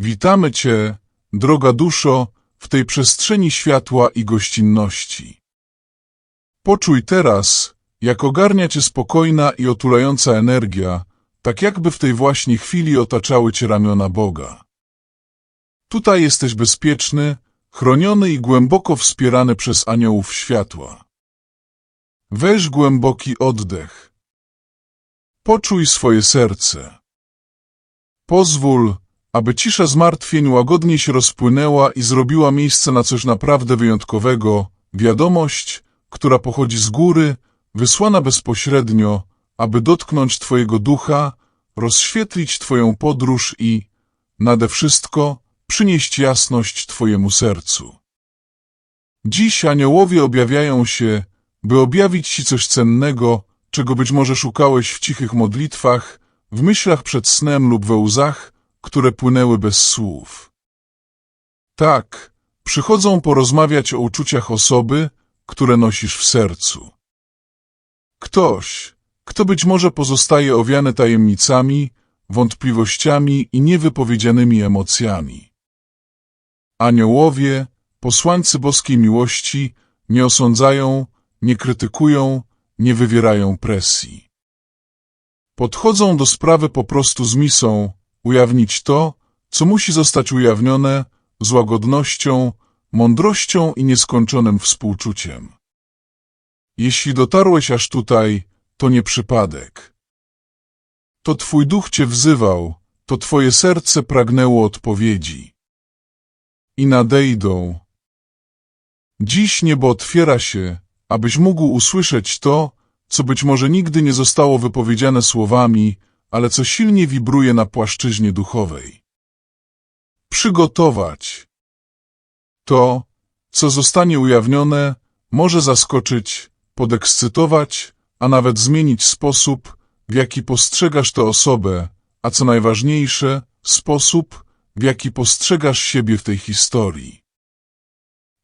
Witamy Cię, droga duszo, w tej przestrzeni światła i gościnności. Poczuj teraz, jak ogarnia Cię spokojna i otulająca energia, tak jakby w tej właśnie chwili otaczały Cię ramiona Boga. Tutaj jesteś bezpieczny, chroniony i głęboko wspierany przez aniołów światła. Weź głęboki oddech. Poczuj swoje serce. Pozwól, aby cisza zmartwień łagodnie się rozpłynęła i zrobiła miejsce na coś naprawdę wyjątkowego, wiadomość, która pochodzi z góry, wysłana bezpośrednio, aby dotknąć Twojego ducha, rozświetlić Twoją podróż i, nade wszystko, przynieść jasność Twojemu sercu. Dziś aniołowie objawiają się, by objawić Ci coś cennego, czego być może szukałeś w cichych modlitwach, w myślach przed snem lub we łzach, które płynęły bez słów. Tak, przychodzą porozmawiać o uczuciach osoby, które nosisz w sercu. Ktoś, kto być może pozostaje owiany tajemnicami, wątpliwościami i niewypowiedzianymi emocjami. Aniołowie, posłańcy boskiej miłości, nie osądzają, nie krytykują, nie wywierają presji. Podchodzą do sprawy po prostu z misą, ujawnić to, co musi zostać ujawnione, z łagodnością, mądrością i nieskończonym współczuciem. Jeśli dotarłeś aż tutaj, to nie przypadek. To Twój duch Cię wzywał, to Twoje serce pragnęło odpowiedzi. I nadejdą. Dziś niebo otwiera się, abyś mógł usłyszeć to, co być może nigdy nie zostało wypowiedziane słowami, ale co silnie wibruje na płaszczyźnie duchowej. Przygotować. To, co zostanie ujawnione, może zaskoczyć, podekscytować, a nawet zmienić sposób, w jaki postrzegasz tę osobę, a co najważniejsze, sposób, w jaki postrzegasz siebie w tej historii.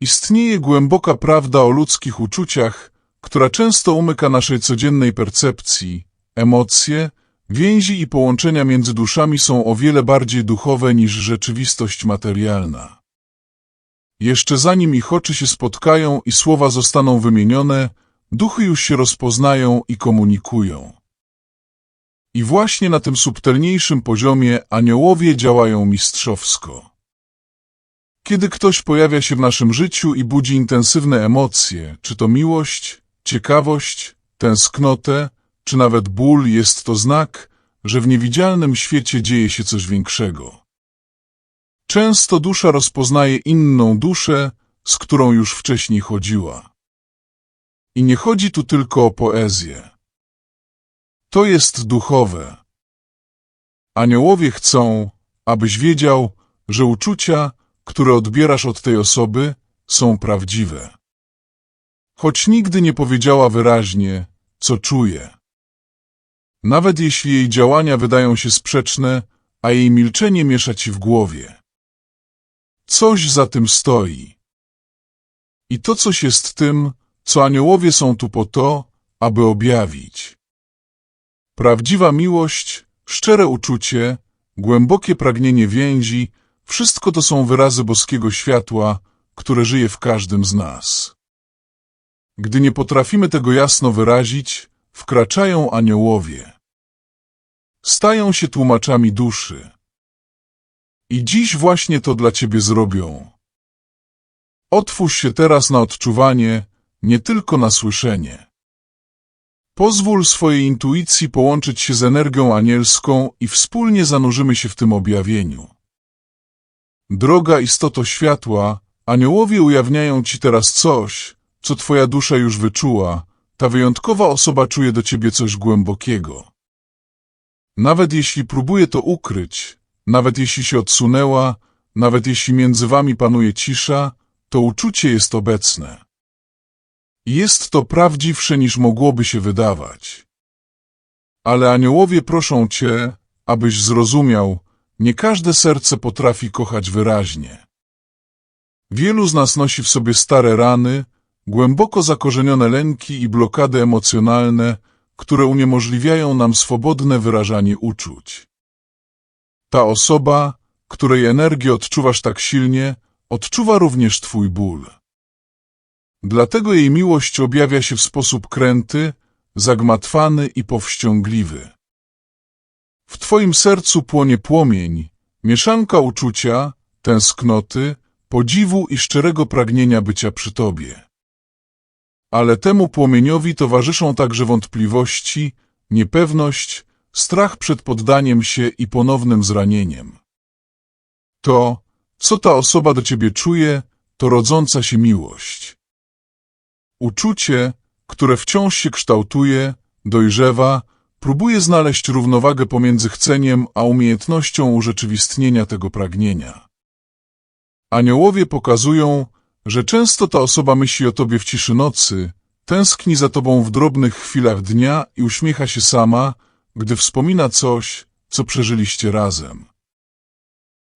Istnieje głęboka prawda o ludzkich uczuciach, która często umyka naszej codziennej percepcji. Emocje, więzi i połączenia między duszami są o wiele bardziej duchowe niż rzeczywistość materialna. Jeszcze zanim ich oczy się spotkają i słowa zostaną wymienione, duchy już się rozpoznają i komunikują. I właśnie na tym subtelniejszym poziomie aniołowie działają mistrzowsko. Kiedy ktoś pojawia się w naszym życiu i budzi intensywne emocje, czy to miłość, ciekawość, tęsknotę, czy nawet ból, jest to znak, że w niewidzialnym świecie dzieje się coś większego. Często dusza rozpoznaje inną duszę, z którą już wcześniej chodziła. I nie chodzi tu tylko o poezję. To jest duchowe. Aniołowie chcą, abyś wiedział, że uczucia, które odbierasz od tej osoby, są prawdziwe. Choć nigdy nie powiedziała wyraźnie, co czuje. Nawet jeśli jej działania wydają się sprzeczne, a jej milczenie miesza ci w głowie. Coś za tym stoi. I to coś jest tym, co aniołowie są tu po to, aby objawić. Prawdziwa miłość, szczere uczucie, głębokie pragnienie więzi, wszystko to są wyrazy boskiego światła, które żyje w każdym z nas. Gdy nie potrafimy tego jasno wyrazić, wkraczają aniołowie. Stają się tłumaczami duszy. I dziś właśnie to dla Ciebie zrobią. Otwórz się teraz na odczuwanie, nie tylko na słyszenie. Pozwól swojej intuicji połączyć się z energią anielską i wspólnie zanurzymy się w tym objawieniu. Droga istoto światła, aniołowie ujawniają Ci teraz coś, co Twoja dusza już wyczuła, ta wyjątkowa osoba czuje do Ciebie coś głębokiego. Nawet jeśli próbuje to ukryć, nawet jeśli się odsunęła, nawet jeśli między Wami panuje cisza, to uczucie jest obecne. Jest to prawdziwsze niż mogłoby się wydawać. Ale aniołowie proszą Cię, abyś zrozumiał, nie każde serce potrafi kochać wyraźnie. Wielu z nas nosi w sobie stare rany, głęboko zakorzenione lęki i blokady emocjonalne, które uniemożliwiają nam swobodne wyrażanie uczuć. Ta osoba, której energię odczuwasz tak silnie, odczuwa również twój ból. Dlatego jej miłość objawia się w sposób kręty, zagmatwany i powściągliwy. W twoim sercu płonie płomień, mieszanka uczucia, tęsknoty, podziwu i szczerego pragnienia bycia przy tobie. Ale temu płomieniowi towarzyszą także wątpliwości, niepewność, strach przed poddaniem się i ponownym zranieniem. To, co ta osoba do ciebie czuje, to rodząca się miłość. Uczucie, które wciąż się kształtuje, dojrzewa, próbuje znaleźć równowagę pomiędzy chceniem a umiejętnością urzeczywistnienia tego pragnienia. Aniołowie pokazują, że często ta osoba myśli o tobie w ciszy nocy, tęskni za tobą w drobnych chwilach dnia i uśmiecha się sama, gdy wspomina coś, co przeżyliście razem.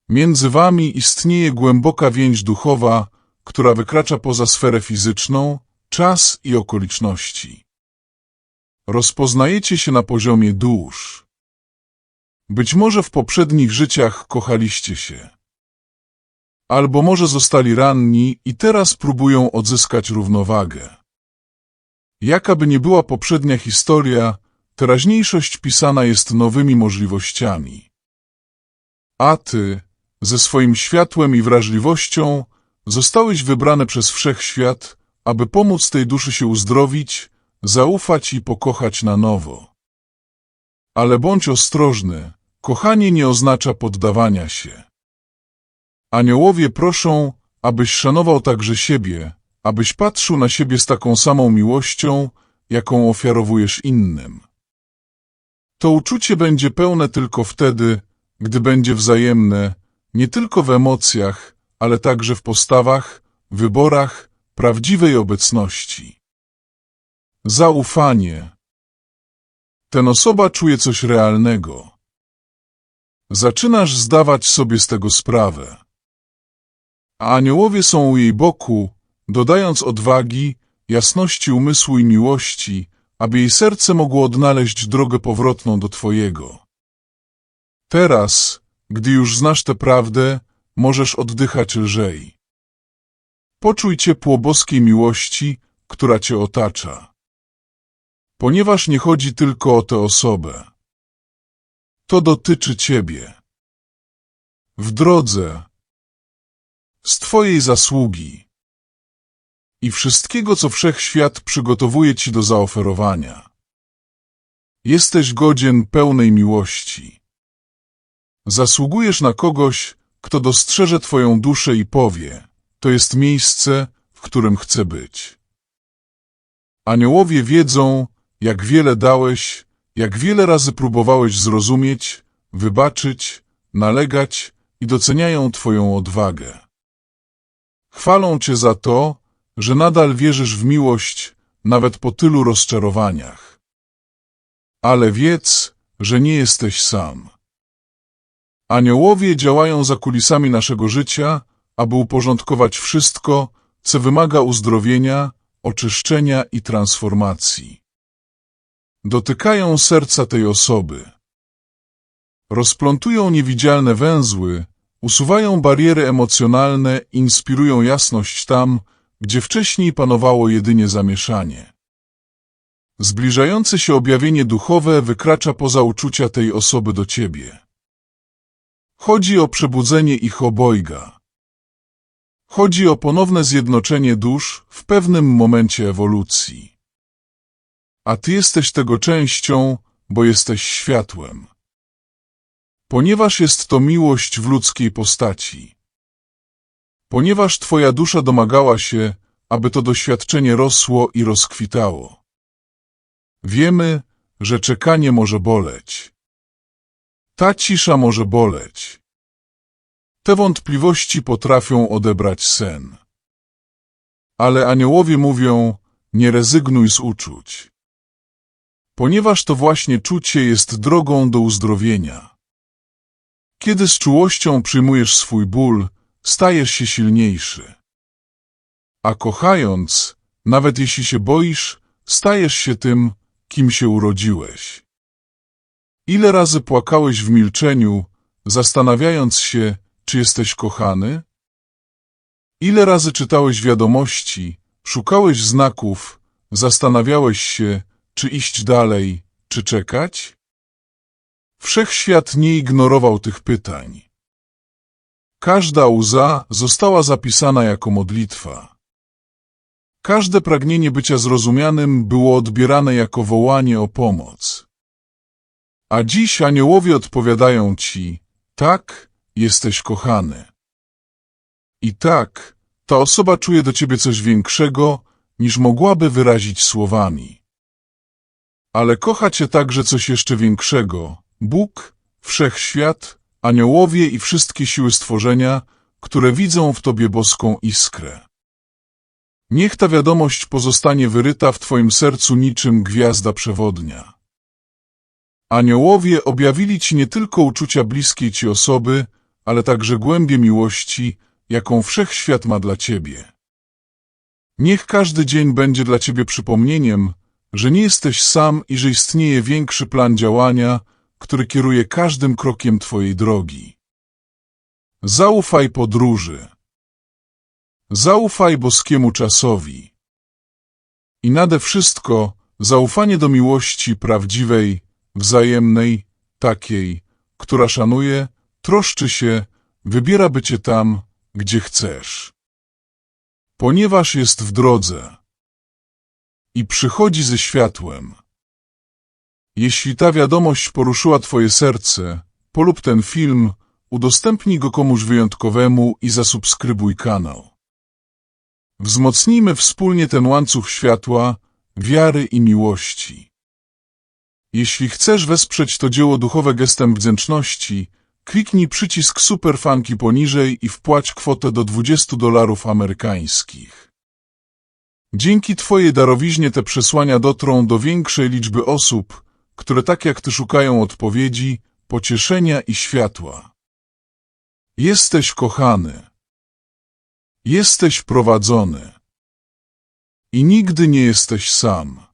Między wami istnieje głęboka więź duchowa, która wykracza poza sferę fizyczną, czas i okoliczności. Rozpoznajecie się na poziomie dusz. Być może w poprzednich życiach kochaliście się. Albo może zostali ranni i teraz próbują odzyskać równowagę. Jaka by nie była poprzednia historia, teraźniejszość pisana jest nowymi możliwościami. A ty, ze swoim światłem i wrażliwością, zostałeś wybrany przez wszechświat, aby pomóc tej duszy się uzdrowić, zaufać i pokochać na nowo. Ale bądź ostrożny, kochanie nie oznacza poddawania się. Aniołowie proszą, abyś szanował także siebie, abyś patrzył na siebie z taką samą miłością, jaką ofiarowujesz innym. To uczucie będzie pełne tylko wtedy, gdy będzie wzajemne, nie tylko w emocjach, ale także w postawach, wyborach, prawdziwej obecności. Zaufanie. Ten osoba czuje coś realnego. Zaczynasz zdawać sobie z tego sprawę. A aniołowie są u jej boku, dodając odwagi, jasności umysłu i miłości, aby jej serce mogło odnaleźć drogę powrotną do Twojego. Teraz, gdy już znasz tę prawdę, możesz oddychać lżej. Poczuj ciepło boskiej miłości, która Cię otacza. Ponieważ nie chodzi tylko o tę osobę. To dotyczy Ciebie. W drodze, z Twojej zasługi i wszystkiego, co wszechświat przygotowuje Ci do zaoferowania. Jesteś godzien pełnej miłości. Zasługujesz na kogoś, kto dostrzeże Twoją duszę i powie, to jest miejsce, w którym chcę być. Aniołowie wiedzą, jak wiele dałeś, jak wiele razy próbowałeś zrozumieć, wybaczyć, nalegać i doceniają Twoją odwagę. Chwalą Cię za to, że nadal wierzysz w miłość, nawet po tylu rozczarowaniach. Ale wiedz, że nie jesteś sam. Aniołowie działają za kulisami naszego życia, aby uporządkować wszystko, co wymaga uzdrowienia, oczyszczenia i transformacji. Dotykają serca tej osoby. Rozplątują niewidzialne węzły, usuwają bariery emocjonalne, inspirują jasność tam, gdzie wcześniej panowało jedynie zamieszanie. Zbliżające się objawienie duchowe wykracza poza uczucia tej osoby do ciebie. Chodzi o przebudzenie ich obojga. Chodzi o ponowne zjednoczenie dusz w pewnym momencie ewolucji. A ty jesteś tego częścią, bo jesteś światłem. Ponieważ jest to miłość w ludzkiej postaci. Ponieważ twoja dusza domagała się, aby to doświadczenie rosło i rozkwitało. Wiemy, że czekanie może boleć. Ta cisza może boleć. Te wątpliwości potrafią odebrać sen. Ale aniołowie mówią, nie rezygnuj z uczuć. Ponieważ to właśnie czucie jest drogą do uzdrowienia. Kiedy z czułością przyjmujesz swój ból, stajesz się silniejszy. A kochając, nawet jeśli się boisz, stajesz się tym, kim się urodziłeś. Ile razy płakałeś w milczeniu, zastanawiając się, czy jesteś kochany? Ile razy czytałeś wiadomości, szukałeś znaków, zastanawiałeś się, czy iść dalej, czy czekać? Wszechświat nie ignorował tych pytań. Każda łza została zapisana jako modlitwa. Każde pragnienie bycia zrozumianym było odbierane jako wołanie o pomoc. A dziś aniołowie odpowiadają ci, tak, jesteś kochany. I tak, ta osoba czuje do ciebie coś większego, niż mogłaby wyrazić słowami. Ale kocha cię także coś jeszcze większego, Bóg, Wszechświat, aniołowie i wszystkie siły stworzenia, które widzą w tobie boską iskrę. Niech ta wiadomość pozostanie wyryta w twoim sercu niczym gwiazda przewodnia. Aniołowie objawili ci nie tylko uczucia bliskiej ci osoby, ale także głębie miłości, jaką wszechświat ma dla ciebie. Niech każdy dzień będzie dla ciebie przypomnieniem, że nie jesteś sam i że istnieje większy plan działania, który kieruje każdym krokiem twojej drogi. Zaufaj podróży. Zaufaj boskiemu czasowi. I nade wszystko zaufanie do miłości prawdziwej, wzajemnej, takiej, która szanuje, troszczy się, wybiera bycie tam, gdzie chcesz. Ponieważ jest w drodze i przychodzi ze światłem. Jeśli ta wiadomość poruszyła Twoje serce, polub ten film, udostępnij go komuś wyjątkowemu i zasubskrybuj kanał. Wzmocnijmy wspólnie ten łańcuch światła, wiary i miłości. Jeśli chcesz wesprzeć to dzieło duchowe gestem wdzięczności, kliknij przycisk Superfanki poniżej i wpłać kwotę do 20 dolarów amerykańskich. Dzięki Twojej darowiźnie te przesłania dotrą do większej liczby osób, które tak jak Ty szukają odpowiedzi, pocieszenia i światła. Jesteś kochany. Jesteś prowadzony. I nigdy nie jesteś sam.